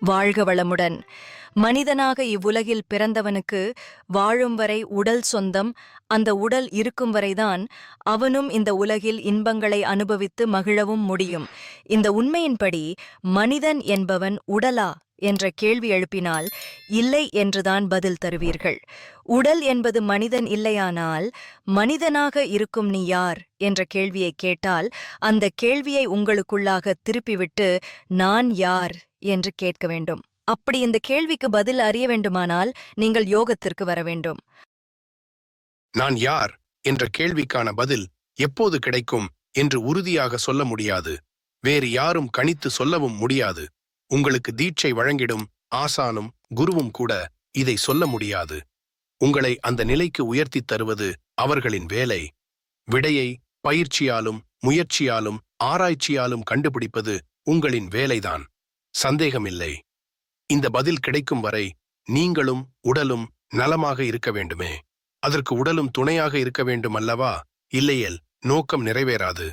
வாழ்க வளமுடன். மனிதனாக இவ்வுலகில் பிறந்தவனுக்கு வாழும் வரை உடல் சொந்தம் அந்த உடல் இருக்கும் வரைதான் அவனும் இந்த உலகில் இன்பங்களை அனுபவித்து மகிழவும் முடியும். இந்த உண்மையின்படி மனிதன் என்பவன் உடலா? என்ற கேள்வி எழுப்பினால் இல்லை என்றுதான் பதில் தருவீர்கள். உடல் என்பது மனிதன் இல்லையானால் மனிதனாக இருக்கும் நீ யார்? என்ற கேள்வியை கேட்டால் அந்த கேள்வியை உங்களுக்குள்ளாக திருப்பிவிட்டு நான் யார்? என்று கேட்க வேண்டும். அப்படி இந்த கேள்விக்கு பதில் அறிய வேண்டுமானால் நீங்கள் யோகத்திற்கு வர வேண்டும். நான் யார் என்ற கேள்விக்கான பதில் எப்போது கிடைக்கும் என்று உறுதியாக சொல்ல முடியாது. வேறு யாரும் கணித்து சொல்லவும் முடியாது. உங்களுக்கு தீட்சை வழங்கிடும் ஆசானும் குருவும் கூட இதை சொல்ல முடியாது. உங்களை அந்த நிலைக்கு உயர்த்தித் தருவது அவர்களின் வேலை. விடையை பயிற்சியாலும் முயற்சியாலும் ஆராய்ச்சியாலும் கண்டுபிடிப்பது உங்களின் வேலைதான். சந்தேகமில்லை. இந்த பதில் கிடைக்கும் வரை நீங்களும் உடலும் நலமாக இருக்க வேண்டுமே. அதற்கு உடலும் துணையாக இருக்க வேண்டும் அல்லவா இல்லையேல் நோக்கம் நிறைவேறாது.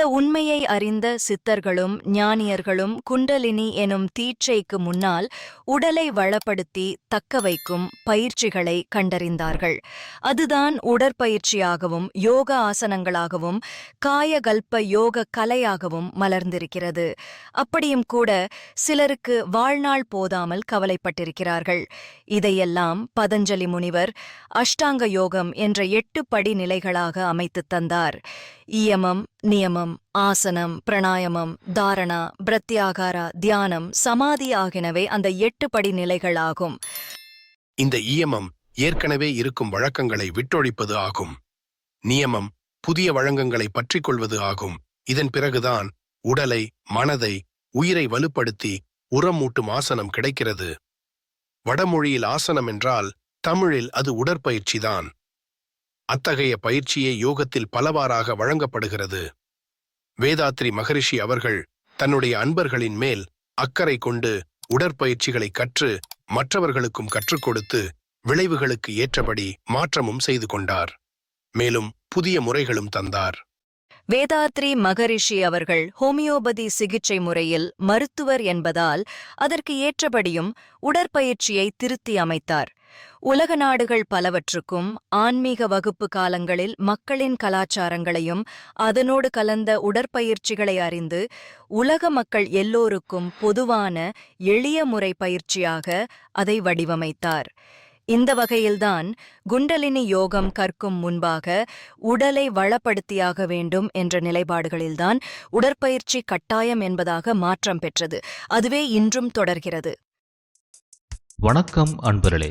இந்த உண்மையை அறிந்த சித்தர்களும் ஞானியர்களும் குண்டலினி எனும் தீட்சைக்கு முன்னால் உடலை வளப்படுத்தி தக்க வைக்கும் பயிற்சிகளை கண்டறிந்தார்கள். அதுதான் உடற்பயிற்சியாகவும் யோக ஆசனங்களாகவும் காயகல்ப யோக கலையாகவும் மலர்ந்திருக்கிறது. அப்படியும் கூட சிலருக்கு வாழ்நாள் போதாமல் கவலைப்பட்டிருக்கிறார்கள். இதையெல்லாம் பதஞ்சலி முனிவர் அஷ்டாங்க யோகம் என்ற எட்டு படி நிலைகளாக அமைத்துத் தந்தார். இயமம் நியமம் ஆசனம் பிரணாயமம் தாரணா பிரத்யாகாரா தியானம் சமாதி ஆகியனவே அந்த எட்டு படி நிலைகளாகும் இந்த இயமம் ஏற்கனவே இருக்கும் வழக்கங்களை விட்டொழிப்பது ஆகும். நியமம் புதிய வழக்கங்களை பற்றிக் கொள்வது ஆகும். இதன் பிறகுதான் உடலை மனதை உயிரை வலுப்படுத்தி உரமூட்டும் ஆசனம் கிடைக்கிறது. வடமொழியில் ஆசனம் என்றால் தமிழில் அது உடற்பயிற்சிதான். அத்தகைய பயிற்சியே யோகத்தில் பலவாறாக வழங்கப்படுகிறது. வேதாத்ரி மகரிஷி அவர்கள் தன்னுடைய அன்பர்களின் மேல் அக்கறை கொண்டு உடற்பயிற்சிகளை கற்று மற்றவர்களுக்கும் கற்றுக் கொடுத்து விளைவுகளுக்கு ஏற்றபடி மாற்றமும் செய்து கொண்டார். மேலும் புதிய முறைகளும் தந்தார். வேதாத்ரி மகரிஷி அவர்கள் ஹோமியோபதி சிகிச்சை முறையில் மருத்துவர் என்பதால் அதற்கு ஏற்றபடியும் உடற்பயிற்சியை திருத்தி அமைத்தார். உலக நாடுகள் பலவற்றுக்கும் ஆன்மீக வகுப்பு காலங்களில் மக்களின் கலாச்சாரங்களையும் அதனோடு கலந்த உடற்பயிற்சிகளை அறிந்து உலக மக்கள் எல்லோருக்கும் பொதுவான எளிய முறை பயிற்சியாக அதை வடிவமைத்தார். இந்த வகையில்தான் குண்டலினி யோகம் கற்கும் முன்பாக உடலை வளப்படுத்தியாக வேண்டும் என்ற நிலைப்பாடுகளில்தான் உடற்பயிற்சி கட்டாயம் என்பதாக மாற்றம் பெற்றது. அதுவே இன்றும் தொடர்கிறது. வணக்கம் அன்பர்களே.